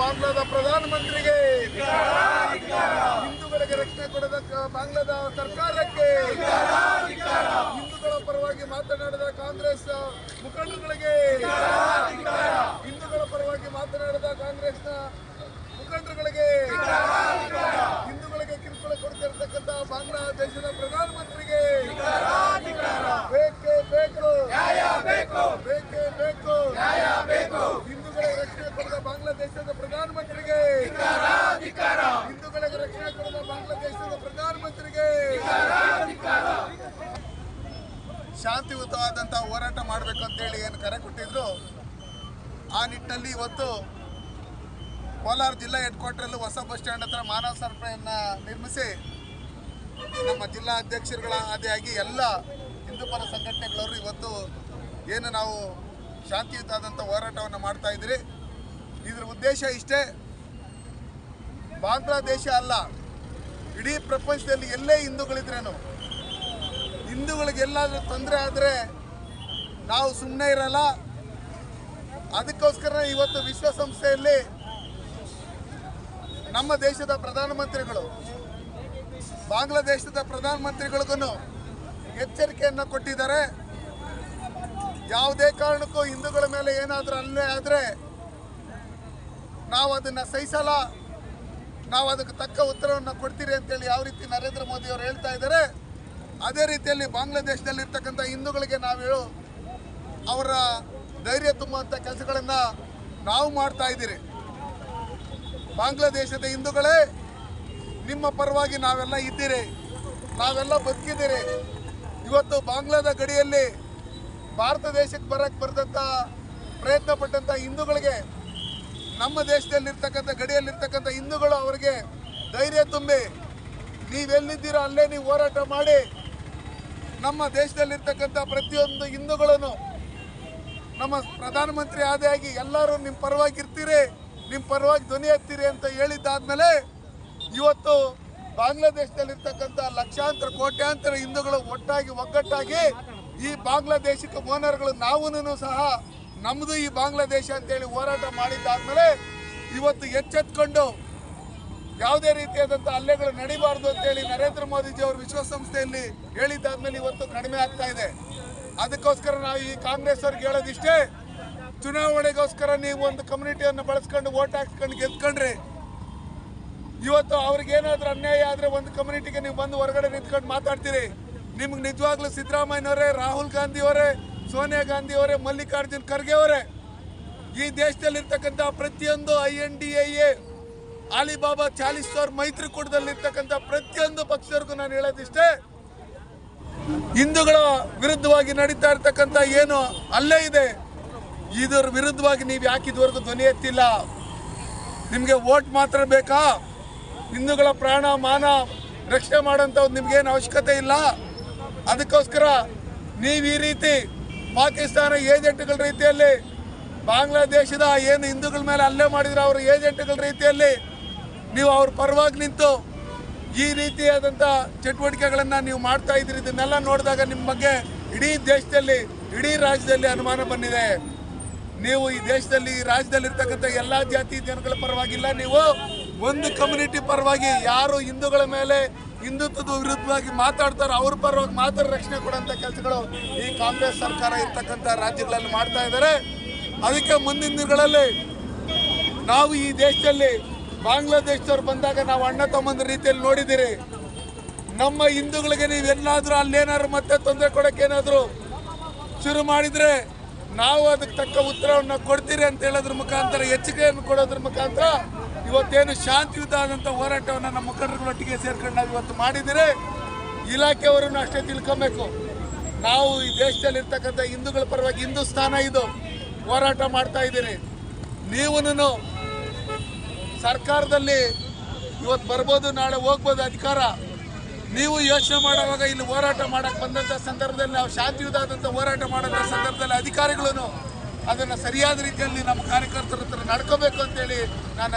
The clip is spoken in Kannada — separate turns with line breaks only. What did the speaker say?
ಬಾಂಗ್ಲಾದ ಪ್ರಧಾನಮಂತ್ರಿಗೆ ಹಿಂದೂಗಳಿಗೆ ರಕ್ಷಣೆ ಕೊಡದ ಬಾಂಗ್ಲಾದ ಸರ್ಕಾರಕ್ಕೆ ಹಿಂದೂಗಳ ಪರವಾಗಿ ಮಾತನಾಡಿದ ಕಾಂಗ್ರೆಸ್ ಮುಖಂಡರುಗಳಿಗೆ ಹಿಂದೂಗಳ ಪರವಾಗಿ ಮಾತನಾಡಿದ ಕಾಂಗ್ರೆಸ್ನ ಮುಖಂಡರುಗಳಿಗೆ ಹಿಂದೂಗಳಿಗೆ ಕಿರುಕುಳ ಕೊಡ್ತಿರ್ತಕ್ಕಂಥ ಬಾಂಗ್ಲಾದೇಶದ ಪ್ರಧಾನಮಂತ್ರಿಗೆ. ಬೇಕೇ ಬೇಕು. ಬೇಕೇ. ಬೇಕು ಹಿಂದೂಗಳ ರಕ್ಷಣೆ ಕೊಡದ ಬಾಂಗ್ಲಾದೇಶದ ಪ್ರಧಾನಮಂತ್ರಿಗೆ. ಹಿಂದೂಗಳಿಗೆ ರಕ್ಷಣೆ ಕೊಡದ ಬಾಂಗ್ಲಾದೇಶದ ಪ್ರಧಾನಮಂತ್ರಿಗೆ. ಶಾಂತಿಯುತವಾದಂಥ ಹೋರಾಟ ಮಾಡಬೇಕು ಅಂತೇಳಿ ಏನು ಕರೆ ಕೊಟ್ಟಿದ್ರು? ಆ ನಿಟ್ಟಿನಲ್ಲಿ ಇವತ್ತು ಕೋಲಾರ ಜಿಲ್ಲಾ ಹೆಡ್ ಕ್ವಾರ್ಟರಲ್ಲೂ ಹೊಸ ಬಸ್ ಸ್ಟ್ಯಾಂಡ್ ಹತ್ರ ಮಾನವ ಸರಪಳಿಯನ್ನು ನಿರ್ಮಿಸಿ ನಮ್ಮ ಜಿಲ್ಲಾ ಅಧ್ಯಕ್ಷರುಗಳ ಆದಿಯಾಗಿ ಎಲ್ಲ ಹಿಂದೂಪರ ಸಂಘಟನೆಗಳವರು ಇವತ್ತು ಏನು ನಾವು ಶಾಂತಿಯುತವಾದಂಥ ಹೋರಾಟವನ್ನು ಮಾಡ್ತಾ ಇದ್ದೀರಿ. ಇದರ ಉದ್ದೇಶ ಇಷ್ಟೇ, ಬಾಂಗ್ಲಾದೇಶ ಅಲ್ಲ, ಇಡೀ ಪ್ರಪಂಚದಲ್ಲಿ ಎಲ್ಲೇ ಹಿಂದೂಗಳಿದ್ರೇನು ಹಿಂದೂಗಳಿಗೆ ಎಲ್ಲಾದರೂ ತೊಂದರೆ ಆದರೆ ನಾವು ಸುಮ್ಮನೆ ಇರಲ್ಲ. ಅದಕ್ಕೋಸ್ಕರ ಇವತ್ತು ವಿಶ್ವಸಂಸ್ಥೆಯಲ್ಲಿ ನಮ್ಮ ದೇಶದ ಪ್ರಧಾನಮಂತ್ರಿಗಳು ಬಾಂಗ್ಲಾದೇಶದ ಪ್ರಧಾನಮಂತ್ರಿಗಳಿಗೂ ಎಚ್ಚರಿಕೆಯನ್ನು ಕೊಟ್ಟಿದ್ದಾರೆ. ಯಾವುದೇ ಕಾರಣಕ್ಕೂ ಹಿಂದೂಗಳ ಮೇಲೆ ಏನಾದರೂ ಅಲ್ಲೇ ಆದರೆ ನಾವು ಅದನ್ನು ಸಹಿಸಲ್ಲ. ನಾವು ಅದಕ್ಕೆ ತಕ್ಕ ಉತ್ತರವನ್ನು ಕೊಡ್ತೀರಿ ಅಂತೇಳಿ ಯಾವ ರೀತಿ ನರೇಂದ್ರ ಮೋದಿ ಅವರು ಹೇಳ್ತಾ ಇದ್ದಾರೆ. ಅದೇ ರೀತಿಯಲ್ಲಿ ಬಾಂಗ್ಲಾದೇಶದಲ್ಲಿರ್ತಕ್ಕಂಥ ಹಿಂದೂಗಳಿಗೆ ನಾವು ಅವರ ಧೈರ್ಯ ತುಂಬುವಂಥ ಕೆಲಸಗಳನ್ನು ನಾವು ಮಾಡ್ತಾ ಇದ್ದೀರಿ. ಬಾಂಗ್ಲಾದೇಶದ ಹಿಂದೂಗಳೇ ನಿಮ್ಮ ಪರವಾಗಿ ನಾವೆಲ್ಲ ಇದ್ದೀರಿ. ನಾವೆಲ್ಲ ಬದುಕಿದ್ದೀರಿ. ಇವತ್ತು ಬಾಂಗ್ಲಾದ ಗಡಿಯಲ್ಲಿ ಭಾರತ ದೇಶಕ್ಕೆ ಬರಕ್ಕೆ ಬರೆದಂಥ ಪ್ರಯತ್ನ ಪಟ್ಟಂಥ ಹಿಂದೂಗಳಿಗೆ, ನಮ್ಮ ದೇಶದಲ್ಲಿರ್ತಕ್ಕಂಥ ಗಡಿಯಲ್ಲಿರ್ತಕ್ಕಂಥ ಹಿಂದೂಗಳು ಅವರಿಗೆ ಧೈರ್ಯ ತುಂಬಿ, ನೀವೆಲ್ಲಿದ್ದೀರೋ ಅಲ್ಲೇ ನೀವು ಹೋರಾಟ ಮಾಡಿ, ನಮ್ಮ ದೇಶದಲ್ಲಿರ್ತಕ್ಕಂಥ ಪ್ರತಿಯೊಂದು ಹಿಂದೂಗಳನ್ನು ನಮ್ಮ ಪ್ರಧಾನಮಂತ್ರಿ ಆದಿಯಾಗಿ ಎಲ್ಲರೂ ನಿಮ್ಮ ಪರವಾಗಿ ಇರ್ತೀರಿ, ನಿಮ್ಮ ಪರವಾಗಿ ಧ್ವನಿ ಎತ್ತೀರಿ ಅಂತ ಹೇಳಿದ್ದಾದ್ಮೇಲೆ ಇವತ್ತು ಬಾಂಗ್ಲಾದೇಶದಲ್ಲಿರ್ತಕ್ಕಂಥ ಲಕ್ಷಾಂತರ ಕೋಟ್ಯಾಂತರ ಹಿಂದೂಗಳು ಒಟ್ಟಾಗಿ, ಒಗ್ಗಟ್ಟಾಗಿ ಈ ಬಾಂಗ್ಲಾದೇಶಕ್ಕೆ ಓನರ್ಗಳು ನಾವು ಸಹ ನಮ್ಮದು ಈ ಬಾಂಗ್ಲಾದೇಶ ಅಂತೇಳಿ ಹೋರಾಟ ಮಾಡಿದ್ದಾದ್ಮೇಲೆ ಇವತ್ತು ಎಚ್ಚೆತ್ಕೊಂಡು ಯಾವುದೇ ರೀತಿಯಾದಂಥ ಹಲ್ಲೆಗಳು ನಡಿಬಾರ್ದು ಅಂತೇಳಿ ನರೇಂದ್ರ ಮೋದಿಜಿ ಅವರು ವಿಶ್ವಸಂಸ್ಥೆಯಲ್ಲಿ ಹೇಳಿದ್ದಾದ್ಮೇಲೆ ಇವತ್ತು ಕಡಿಮೆ ಆಗ್ತಾ ಇದೆ. ಅದಕ್ಕೋಸ್ಕರ ನಾವು ಈ ಕಾಂಗ್ರೆಸ್ ಅವ್ರಿಗೆ ಹೇಳೋದಿಷ್ಟೇ, ಚುನಾವಣೆಗೋಸ್ಕರ ನೀವು ಒಂದು ಕಮ್ಯುನಿಟಿಯನ್ನು ಬಳಸ್ಕೊಂಡು ಓಟ್ ಹಾಕ್ಸ್ಕೊಂಡು ಗೆದ್ಕೊಂಡ್ರಿ ಇವತ್ತು ಅವ್ರಿಗೆ ಏನಾದ್ರೂ ಅನ್ಯಾಯ ಆದ್ರೆ ಒಂದು ಕಮ್ಯುನಿಟಿಗೆ ನೀವು ಬಂದು ಹೊರಗಡೆ ನಿಂತ್ಕೊಂಡು ಮಾತಾಡ್ತೀರಿ. ನಿಮ್ಗೆ ನಿಜವಾಗ್ಲೂ ಸಿದ್ದರಾಮಯ್ಯನವರೇ, ರಾಹುಲ್ ಗಾಂಧಿ ಅವರೇ ಸೋನಿಯಾ ಗಾಂಧಿ ಅವರೇ ಮಲ್ಲಿಕಾರ್ಜುನ್ ಖರ್ಗೆ ಅವರೇ, ಈ ದೇಶದಲ್ಲಿರ್ತಕ್ಕಂಥ ಪ್ರತಿಯೊಂದು I N D I A Alibaba Chalisa ಮೈತ್ರಿಕೂಟದಲ್ಲಿರ್ತಕ್ಕಂಥ ಪ್ರತಿಯೊಂದು ಪಕ್ಷದವ್ರಿಗೂ ನಾನು ಹೇಳೋದಿಷ್ಟೇ, ಹಿಂದೂಗಳ ವಿರುದ್ಧವಾಗಿ ನಡೀತಾ ಇರ್ತಕ್ಕಂಥ ಏನು ಅಲ್ಲೇ ಇದೆ, ಇದರ ವಿರುದ್ಧವಾಗಿ ನೀವು ಯಾಕೆ ಧ್ವನಿ ಎತ್ತಿಲ್ಲ. ನಿಮಗೆ ವೋಟ್ ಮಾತ್ರ ಬೇಕಾ? ಹಿಂದೂಗಳ ಪ್ರಾಣ, ಮಾನ ರಕ್ಷಣೆ ಮಾಡೋಂಥ ನಿಮ್ಗೇನು ಅವಶ್ಯಕತೆ ಇಲ್ಲ? ಅದಕ್ಕೋಸ್ಕರ ನೀವು ಈ ರೀತಿ ಪಾಕಿಸ್ತಾನ ಏಜೆಂಟ್ಗಳ ರೀತಿಯಲ್ಲಿ ಬಾಂಗ್ಲಾದೇಶದ ಏನು ಹಿಂದೂಗಳ ಮೇಲೆ ಹಲ್ಲೆ ಮಾಡಿದ್ರೆ ಅವರ ಏಜೆಂಟ್ಗಳ ರೀತಿಯಲ್ಲಿ ನೀವು ಅವ್ರ ಪರವಾಗಿ ನಿಂತು ಈ ರೀತಿಯಾದಂಥ ಚಟುವಟಿಕೆಗಳನ್ನು ನೀವು ಮಾಡ್ತಾ ಇದ್ದೀರಿ, ಇದನ್ನೆಲ್ಲ ನೋಡಿದಾಗ ನಿಮ್ಮ ಬಗ್ಗೆ ಇಡೀ ದೇಶದಲ್ಲಿ, ಇಡೀ ರಾಜ್ಯದಲ್ಲಿ ಅನುಮಾನ ಬಂದಿದೆ. ನೀವು ಈ ದೇಶದಲ್ಲಿ, ಈ ರಾಜ್ಯದಲ್ಲಿ ಇರ್ತಕ್ಕಂಥ ಎಲ್ಲ ಜಾತಿ ಜನಗಳ ಪರವಾಗಿಲ್ಲ ನೀವು. ಒಂದು ಕಮ್ಯುನಿಟಿ ಪರವಾಗಿ ಯಾರು ಹಿಂದೂಗಳ ಮೇಲೆ ಹಿಂದುತ್ವದ ವಿರುದ್ಧವಾಗಿ ಮಾತಾಡ್ತಾರೋ ಅವ್ರ ಪರವಾಗಿ ಮಾತ್ರ ರಕ್ಷಣೆ ಕೊಡುವಂಥ ಕೆಲಸಗಳು ಈ ಕಾಂಗ್ರೆಸ್ ಸರ್ಕಾರ ಇರ್ತಕ್ಕಂಥ ರಾಜ್ಯಗಳಲ್ಲಿ ಮಾಡ್ತಾ ಇದ್ದಾರೆ. ಅದಕ್ಕೆ ಮುಂದಿನ ದಿನಗಳಲ್ಲಿ ನಾವು ಈ ದೇಶದಲ್ಲಿ ಬಾಂಗ್ಲಾದೇಶದವ್ರು ಬಂದಾಗ ನಾವು ಅಣ್ಣ ತಮ್ಮಂದ ರೀತಿಯಲ್ಲಿ ನೋಡಿದ್ದೀರಿ. ನಮ್ಮ ಹಿಂದೂಗಳಿಗೆ ನೀವು ಅಲ್ಲೇನಾದ್ರೂ ಮತ್ತೆ ತೊಂದರೆ ಕೊಡೋಕ್ಕೇನಾದರೂ ಶುರು ಮಾಡಿದರೆ ನಾವು ಅದಕ್ಕೆ ತಕ್ಕ ಉತ್ತರವನ್ನು ಕೊಡ್ತೀರಿ ಅಂತ ಹೇಳೋದ್ರ ಮುಖಾಂತರ ಹೆಚ್ಚಿಗೆಯನ್ನು ಕೊಡೋದ್ರ ಮುಖಾಂತರ ಇವತ್ತೇನು ಶಾಂತಿಯುತ ಆದಂಥ ಹೋರಾಟವನ್ನು ನಮ್ಮ ಮುಖಂಡರುಗಳೊಟ್ಟಿಗೆ ಸೇರ್ಕೊಂಡು ನಾವು ಇವತ್ತು ಮಾಡಿದರೆ ಇಲಾಖೆಯವರನ್ನು ಅಷ್ಟೇ ತಿಳ್ಕೊಬೇಕು. ನಾವು ಈ ದೇಶದಲ್ಲಿರ್ತಕ್ಕಂಥ ಹಿಂದೂಗಳ ಪರವಾಗಿ ಹಿಂದೂಸ್ತಾನ ಇದು. ಹೋರಾಟ ಮಾಡ್ತಾ ಇದ್ದೀನಿ. ನೀವುನು ಸರ್ಕಾರದಲ್ಲಿ ಇವತ್ತು ಬರ್ಬೋದು, ನಾಳೆ ಹೋಗ್ಬೋದು ಅಧಿಕಾರ. ನೀವು ಯೋಚನೆ ಮಾಡುವಾಗ ಇಲ್ಲಿ ಹೋರಾಟ ಮಾಡೋಕ್ಕೆ ಬಂದಂಥ ಸಂದರ್ಭದಲ್ಲಿ ನಾವು ಶಾಂತಿಯುತವಾದಂಥ ಹೋರಾಟ ಮಾಡೋದ ಸಂದರ್ಭದಲ್ಲಿ ಅಧಿಕಾರಿಗಳು ಅದನ್ನು ಸರಿಯಾದ ರೀತಿಯಲ್ಲಿ ನಮ್ಮ ಕಾರ್ಯಕರ್ತರ ಹತ್ರ ನಡ್ಕೋಬೇಕು ಅಂತೇಳಿ ನಾನು